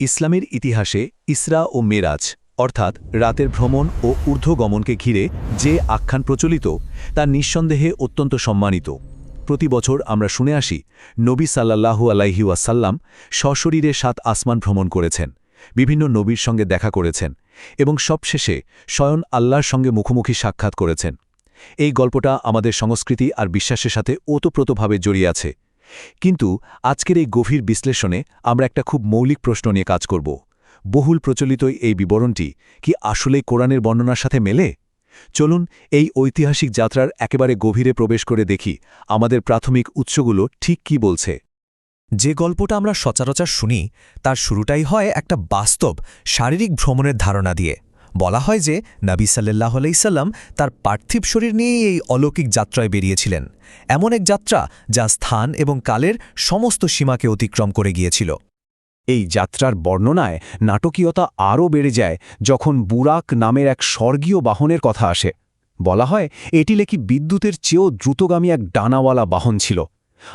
ইসলামের ইতিহাসে ইসরা ও মেরাজ, অর্থাৎ রাতের ভ্রমণ ও ঊর্ধ্বগমনকে ঘিরে যে আখ্যান প্রচলিত, তা নিঃসন্দেহে অত্যন্ত সম্মানিত। প্রতি বছর আমরা শুনে আসি, নবী সাল্লাল্লাহু আলাইহি ওয়াসাল্লাম সশরীরে সাত আসমান ভ্রমণ করেছেন, বিভিন্ন নবীর সঙ্গে দেখা করেছেন, এবং সবশেষে স্বয়ং আল্লাহর সঙ্গে মুখোমুখি সাক্ষাৎ করেছেন। এই গল্পটা আমাদের সংস্কৃতি আর বিশ্বাসের সাথে ওতপ্রোতভাবে জড়িয়ে আছে। কিন্তু আজকের এই গভীর বিশ্লেষণে আমরা একটা খুব মৌলিক প্রশ্ন নিয়ে কাজ করব। বহুল প্রচলিত এই বিবরণটি কি আসলে কোরআনের বর্ণনার সাথে মেলে? চলুন এই ঐতিহাসিক যাত্রার একেবারে গভীরে প্রবেশ করে দেখি আমাদের প্রাথমিক উৎসগুলো ঠিক কি বলছে। যে গল্পটা আমরা সচরাচর শুনি, তার শুরুটাই হয় একটা বাস্তব, শারীরিক ভ্রমণের ধারণা দিয়ে। বলা হয় যে নবী সাল্লাহ আলাইসাল্লাম তার পার্থিব শরীর নিয়েই এই অলৌকিক যাত্রায় বেরিয়েছিলেন। এমন এক যাত্রা যা স্থান এবং কালের সমস্ত সীমাকে অতিক্রম করে গিয়েছিল। এই যাত্রার বর্ণনায় নাটকীয়তা আরও বেড়ে যায় যখন বুরাক নামের এক স্বর্গীয় বাহনের কথা আসে। বলা হয় এটি লেকি বিদ্যুতের চেয়েও দ্রুতগামী এক ডানাওয়ালা বাহন ছিল।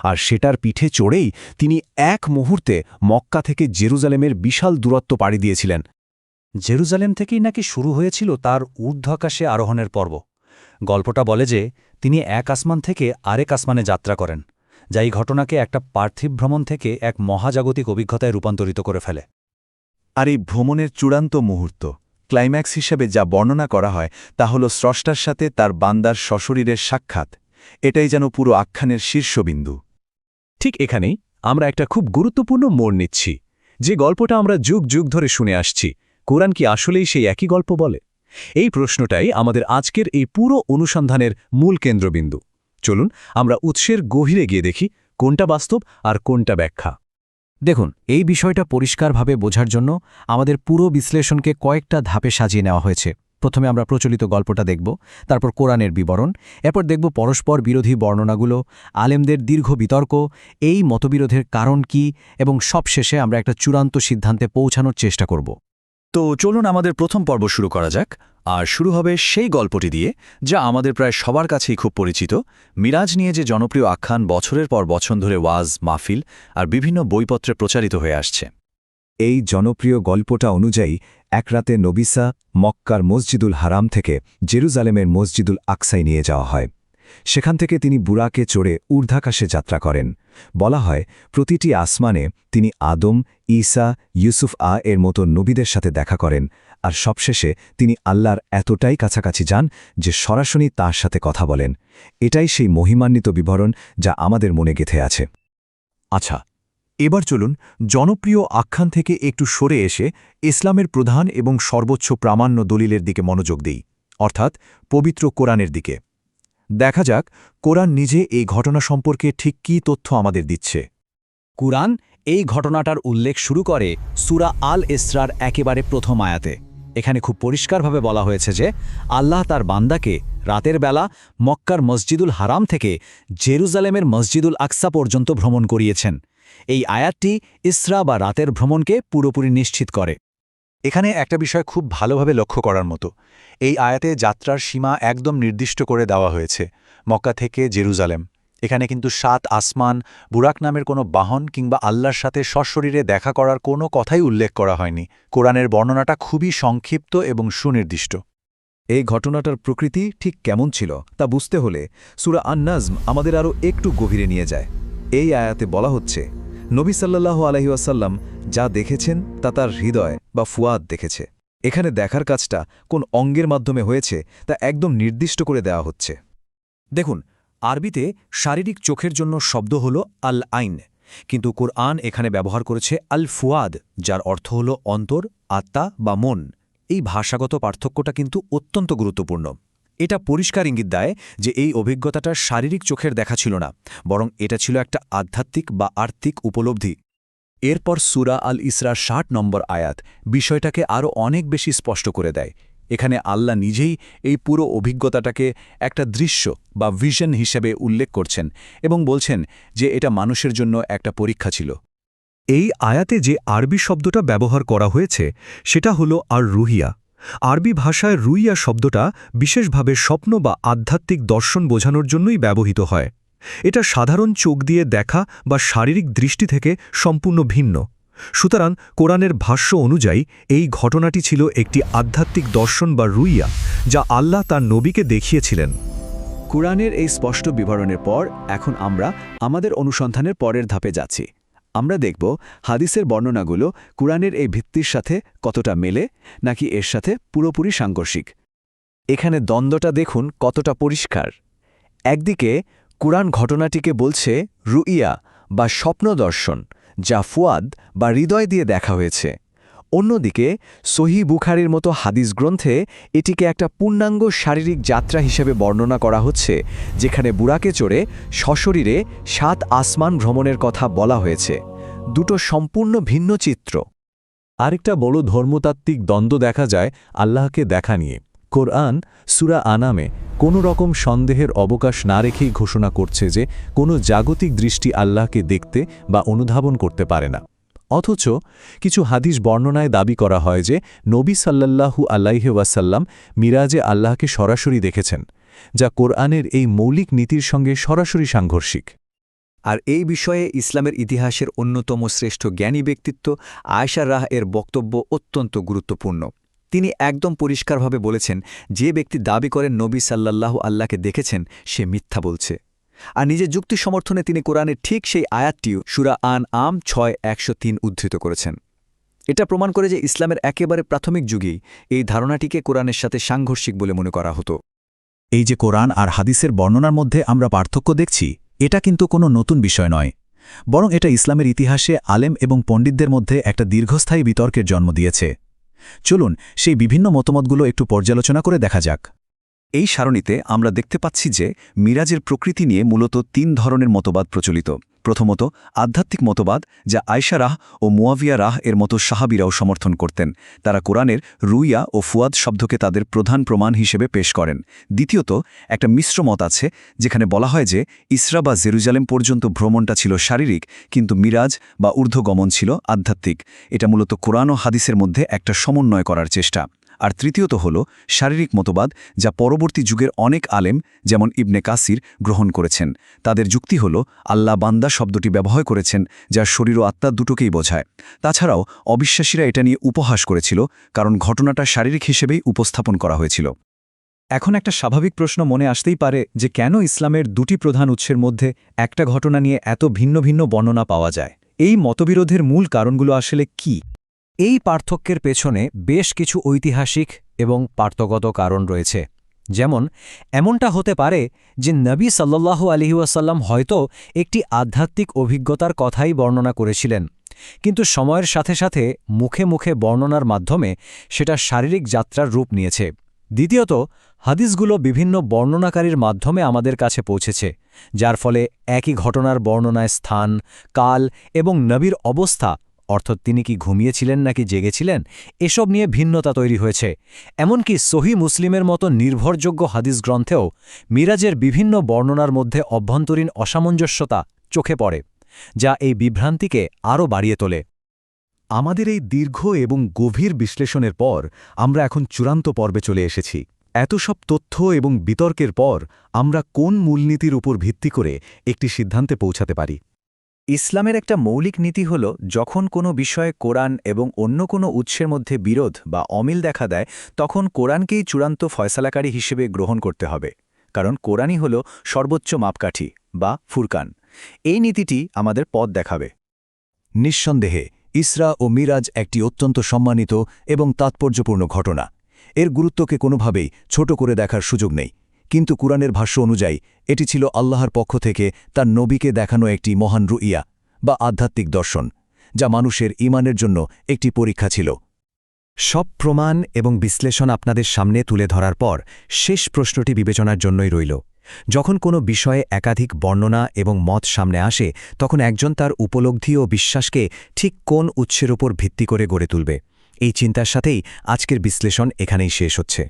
আর সেটার পিঠে চড়েই তিনি এক মুহূর্তে মক্কা থেকে জেরুজালেমের বিশাল দূরত্ব পাড়ি দিয়েছিলেন। জেরুজালেম থেকেই নাকি শুরু হয়েছিল তার ঊর্ধ্বাকাশে আরোহণের পর্ব। গল্পটা বলে যে তিনি এক আসমান থেকে আরেক আসমানে যাত্রা করেন যা এই ঘটনাকে একটা পার্থিব ভ্রমণ থেকে এক মহাজাগতিক অভিজ্ঞতায় রূপান্তরিত করে ফেলে। আর এই ভ্রমণের চূড়ান্ত মুহূর্ত ক্লাইম্যাক্স হিসেবে যা বর্ণনা করা হয় তা হল স্রষ্টার সাথে তার বান্দার সশরীরের সাক্ষাৎ। এটাই যেন পুরো আখ্যানের শীর্ষবিন্দু। ঠিক এখানেই আমরা একটা খুব গুরুত্বপূর্ণ মোড় নিচ্ছি যে গল্পটা আমরা যুগ যুগ ধরে শুনে আসছি। কোরআন কি আসলেই সেই একই গল্প বলে? এই প্রশ্নটাই আমাদের আজকের এই পুরো অনুসন্ধানের মূল কেন্দ্রবিন্দু। চলুন, আমরা উৎসের গভীরে গিয়ে দেখি কোনটা বাস্তব আর কোনটা ব্যাখ্যা। দেখুন, এই বিষয়টা পরিষ্কারভাবে বোঝার জন্য আমাদের পুরো বিশ্লেষণকে কয়েকটা ধাপে সাজিয়ে নেওয়া হয়েছে। প্রথমে আমরা প্রচলিত গল্পটা দেখব, তারপর কোরআনের বিবরণ, এরপর দেখব পরস্পর বিরোধী বর্ণনাগুলো, আলেমদের দীর্ঘ বিতর্ক, এই মতবিরোধের কারণ কি, এবং সবশেষে আমরা একটা চূড়ান্ত সিদ্ধান্তে পৌঁছানোর চেষ্টা করব। তো চলুন আমাদের প্রথম পর্ব শুরু করা যাক, আর শুরু হবে সেই গল্পটি দিয়ে, যা আমাদের প্রায় সবার কাছেই খুব পরিচিত। মিরাজ নিয়ে যে জনপ্রিয় আখ্যান বছরের পর বছর ধরে ওয়াজ, মাহফিল আর বিভিন্ন বইপত্রে প্রচারিত হয়ে আসছে। এই জনপ্রিয় গল্পটা অনুযায়ী, এক রাতে নবিসা মক্কার মসজিদুল হারাম থেকে জেরুজালেমের মসজিদুল আকসাই নিয়ে যাওয়া হয়। সেখান থেকে তিনি বুরাকে চড়ে ঊর্ধ্বাকাশে যাত্রা করেন। বলা হয়, প্রতিটি আসমানে তিনি আদম, ঈসা, ইউসুফ আ এর মতো নবীদের সাথে দেখা করেন, আর সবশেষে তিনি আল্লাহর এতটাই কাছাকাছি যান যে সরাসরি তার সাথে কথা বলেন। এটাই সেই মহিমান্বিত বিবরণ যা আমাদের মনে গেথে আছে। আচ্ছা এবার চলুন জনপ্রিয় আখ্যান থেকে একটু সরে এসে ইসলামের প্রধান এবং সর্বোচ্চ প্রামাণ্য দলিলের দিকে মনোযোগ দিই, অর্থাৎ পবিত্র কোরআনের দিকে। দেখা যাক, কোরআন নিজে এই ঘটনা সম্পর্কে ঠিক কী তথ্য আমাদের দিচ্ছে। কুরআন এই ঘটনাটার উল্লেখ শুরু করে সুরা আল ইসরার একেবারে প্রথম আয়াতে। এখানে খুব পরিষ্কারভাবে বলা হয়েছে যে, আল্লাহ তার বান্দাকে রাতের বেলা মক্কার মসজিদুল হারাম থেকে জেরুজালেমের মসজিদুল আকসা পর্যন্ত ভ্রমণ করিয়েছেন। এই আয়াতটি ইসরা বা রাতের ভ্রমণকে পুরোপুরি নিশ্চিত করে। এখানে একটা বিষয় খুব ভালোভাবে লক্ষ্য করার মতো। এই আয়াতে যাত্রার সীমা একদম নির্দিষ্ট করে দেওয়া হয়েছে, মক্কা থেকে জেরুজালেম। এখানে কিন্তু সাত আসমান, বুরাক নামের কোনো বাহন কিংবা আল্লাহর সাথে সশরীরে দেখা করার কোনো কথাই উল্লেখ করা হয়নি। কোরআনের বর্ণনাটা খুবই সংক্ষিপ্ত এবং সুনির্দিষ্ট। এই ঘটনাটার প্রকৃতি ঠিক কেমন ছিল তা বুঝতে হলে সুরা আন্নাজম আমাদের আরও একটু গভীরে নিয়ে যায়। এই আয়াতে বলা হচ্ছে, নবী সাল্লাহ আলহিউসাল্লাম যা দেখেছেন তা তার হৃদয় বা ফুয়াদ দেখেছে। এখানে দেখার কাজটা কোন অঙ্গের মাধ্যমে হয়েছে তা একদম নির্দিষ্ট করে দেওয়া হচ্ছে। দেখুন, আরবিতে শারীরিক চোখের জন্য শব্দ হল আল আইন কিন্তু কোরআন এখানে ব্যবহার করেছে আল ফুয়াদ যার অর্থ হল অন্তর, আত্মা বা মন। এই ভাষাগত পার্থক্যটা কিন্তু অত্যন্ত গুরুত্বপূর্ণ। এটা পরিষ্কার ইঙ্গিত দেয় যে এই অভিজ্ঞতাটা শারীরিক চোখের দেখা ছিল না, বরং এটা ছিল একটা আধ্যাত্মিক বা আর্থিক উপলব্ধি। এরপর সুরা আল ইসরার ষাট নম্বর আয়াত বিষয়টাকে আরও অনেক বেশি স্পষ্ট করে দেয়। এখানে আল্লাহ নিজেই এই পুরো অভিজ্ঞতাটাকে একটা দৃশ্য বা ভিশন হিসেবে উল্লেখ করছেন এবং বলছেন যে এটা মানুষের জন্য একটা পরীক্ষা ছিল। এই আয়াতে যে আরবি শব্দটা ব্যবহার করা হয়েছে, সেটা হলো আর রুহিয়া আরবি ভাষায় রুইয়া শব্দটা বিশেষভাবে স্বপ্ন বা আধ্যাত্মিক দর্শন বোঝানোর জন্যই ব্যবহৃত হয়। এটা সাধারণ চোখ দিয়ে দেখা বা শারীরিক দৃষ্টি থেকে সম্পূর্ণ ভিন্ন। সুতরাং কোরআনের ভাষ্য অনুযায়ী এই ঘটনাটি ছিল একটি আধ্যাত্মিক দর্শন বা রুইয়া যা আল্লাহ তার নবীকে দেখিয়েছিলেন। কোরআনের এই স্পষ্ট বিবরণের পর এখন আমরা আমাদের অনুসন্ধানের পরের ধাপে যাচ্ছি। আমরা দেখব হাদিসের বর্ণনাগুলো কোরআনের এই ভিত্তির সাথে কতটা মেলে নাকি এর সাথে পুরোপুরি সাংঘর্ষিক। এখানে দ্বন্দ্বটা দেখুন কতটা পরিষ্কার। একদিকে কুরআন ঘটনাটিকে বলছে রুইয়া বা স্বপ্ন দর্শন, যা ফুয়াদ বা হৃদয় দিয়ে দেখা হয়েছে। অন্যদিকে সহি বুখারির মতো হাদিস গ্রন্থে এটিকে একটা পূর্ণাঙ্গ শারীরিক যাত্রা হিসেবে বর্ণনা করা হচ্ছে, যেখানে বুড়াকে চড়ে সশরীরে সাত আসমান ভ্রমণের কথা বলা হয়েছে। দুটো সম্পূর্ণ ভিন্ন চিত্র। আরেকটা বড় ধর্মতাত্ত্বিক দ্বন্দ্ব দেখা যায় আল্লাহকে দেখা নিয়ে। কোরআন সুরা আনামে কোনো রকম সন্দেহের অবকাশ না রেখেই ঘোষণা করছে যে কোনো জাগতিক দৃষ্টি আল্লাহকে দেখতে বা অনুধাবন করতে পারে না। অথচ কিছু হাদিস বর্ণনায় দাবি করা হয় যে নবী সাল্লাল্লাহু আল্লাইহে ওয়াসাল্লাম মিরাজে আল্লাহকে সরাসরি দেখেছেন, যা কোরআনের এই মৌলিক নীতির সঙ্গে সরাসরি সাংঘর্ষিক। আর এই বিষয়ে ইসলামের ইতিহাসের অন্যতম শ্রেষ্ঠ জ্ঞানী ব্যক্তিত্ব আয়সা রাহ এর বক্তব্য অত্যন্ত গুরুত্বপূর্ণ। তিনি একদম পরিষ্কারভাবে বলেছেন, যে ব্যক্তি দাবি করেন নবী সাল্লাল্লাহু আল্লাহকে দেখেছেন, সে মিথ্যা বলছে। আর নিজের যুক্তি সমর্থনে তিনি কোরআনের ঠিক সেই আয়াতটিও সুরা আন আম ছয় একশো তিন উদ্ধৃত করেছেন। এটা প্রমাণ করে যে ইসলামের একেবারে প্রাথমিক যুগেই এই ধারণাটিকে কোরআনের সাথে সাংঘর্ষিক বলে মনে করা হতো। এই যে কোরআন আর হাদিসের বর্ণনার মধ্যে আমরা পার্থক্য দেখছি, এটা কিন্তু কোনো নতুন বিষয় নয়। বরং এটা ইসলামের ইতিহাসে আলেম এবং পণ্ডিতদের মধ্যে একটা দীর্ঘস্থায়ী বিতর্কের জন্ম দিয়েছে। চলুন সেই বিভিন্ন মতামতগুলো একটু পর্যালোচনা করে দেখা যাক। এই সারণীতে আমরা দেখতে পাচ্ছি যে মিরাজের প্রকৃতি নিয়ে মূলত তিন ধরনের মতবাদ প্রচলিত। প্রথমত, আধ্যাত্মিক মতবাদ, যা আয়সা রাহ ও মুয়াভিয়া রাহ এর মতো সাহাবিরাও সমর্থন করতেন। তারা কোরআনের রুইয়া ও ফুয়াদ শব্দকে তাদের প্রধান প্রমাণ হিসেবে পেশ করেন। দ্বিতীয়ত, একটা মিশ্র মত আছে, যেখানে বলা হয় যে ইসরা বা জেরুজালেম পর্যন্ত ভ্রমণটা ছিল শারীরিক, কিন্তু মিরাজ বা ঊর্ধ্বগমন ছিল আধ্যাত্মিক। এটা মূলত কোরআন ও হাদিসের মধ্যে একটা সমন্বয় করার চেষ্টা। আর তৃতীয়ত হল শারীরিক মতবাদ, যা পরবর্তী যুগের অনেক আলেম, যেমন ইবনে কাসির, গ্রহণ করেছেন। তাদের যুক্তি হল, আল্লাহ বান্দা শব্দটি ব্যবহার করেছেন, যা শরীর ও আত্মা দুটোকেই বোঝায়। তাছাড়াও, অবিশ্বাসীরা এটা নিয়ে উপহাস করেছিল, কারণ ঘটনাটা শারীরিক হিসেবেই উপস্থাপন করা হয়েছিল। এখন একটা স্বাভাবিক প্রশ্ন মনে আসতেই পারে যে কেন ইসলামের দুটি প্রধান উৎসের মধ্যে একটা ঘটনা নিয়ে এত ভিন্ন ভিন্ন বর্ণনা পাওয়া যায়? এই মতবিরোধের মূল কারণগুলো আসলে কি? এই পার্থক্যের পেছনে বেশ কিছু ঐতিহাসিক এবং পার্থগত কারণ রয়েছে। যেমন, এমনটা হতে পারে যে নবী সাল্লাল্লাহু আলহিউসাল্লাম হয়তো একটি আধ্যাত্মিক অভিজ্ঞতার কথাই বর্ণনা করেছিলেন। কিন্তু সময়ের সাথে সাথে মুখে মুখে বর্ণনার মাধ্যমে সেটা শারীরিক যাত্রার রূপ নিয়েছে। দ্বিতীয়ত, হাদিসগুলো বিভিন্ন বর্ণনাকারীর মাধ্যমে আমাদের কাছে পৌঁছেছে, যার ফলে একই ঘটনার বর্ণনায় স্থান, কাল এবং নবীর অবস্থা অর্থাৎ তিনি কি ঘুমিয়েছিলেন নাকি জেগেছিলেন, এসব নিয়ে ভিন্নতা তৈরি হয়েছে। এমনকি সহি মুসলিমের মতো নির্ভরযোগ্য হাদিস গ্রন্থেও মিরাজের বিভিন্ন বর্ণনার মধ্যে অভ্যন্তরীণ অসামঞ্জস্যতা চোখে পড়ে, যা এই বিভ্রান্তিকে আরও বাড়িয়ে তোলে। আমাদের এই দীর্ঘ এবং গভীর বিশ্লেষণের পর আমরা এখন চূড়ান্ত পর্বে চলে এসেছি। এত সব তথ্য এবং বিতর্কের পর আমরা কোন মূলনীতির উপর ভিত্তি করে একটি সিদ্ধান্তে পৌঁছাতে পারি? ইসলামের একটা মৌলিক নীতি হল, যখন কোনো বিষয়ে কোরআন এবং অন্য কোনো উৎসের মধ্যে বিরোধ বা অমিল দেখা দেয়, তখন কোরআনকেই চূড়ান্ত ফয়সালাকারী হিসেবে গ্রহণ করতে হবে। কারণ কোরআনই হল সর্বোচ্চ মাপকাঠি বা ফুরকান। এই নীতিটি আমাদের পথ দেখাবে। নিঃসন্দেহে, ইসরা ও মিরাজ একটি অত্যন্ত সম্মানিত এবং তাৎপর্যপূর্ণ ঘটনা। এর গুরুত্বকে কোনোভাবেই ছোট করে দেখার সুযোগ নেই। কিন্তু কুরআনের ভাষ্য অনুযায়ী, এটি ছিল আল্লাহর পক্ষ থেকে তার নবীকে দেখানো একটি মহান রুইয়া বা আধ্যাত্মিক দর্শন, যা মানুষের ইমানের জন্য একটি পরীক্ষা ছিল। সব প্রমাণ এবং বিশ্লেষণ আপনাদের সামনে তুলে ধরার পর শেষ প্রশ্নটি বিবেচনার জন্যই রইল। যখন কোনো বিষয়ে একাধিক বর্ণনা এবং মত সামনে আসে, তখন একজন তার উপলব্ধি ও বিশ্বাসকে ঠিক কোন উৎসের ওপর ভিত্তি করে গড়ে তুলবে। এই চিন্তার সাথেই আজকের বিশ্লেষণ এখানেই শেষ হচ্ছে।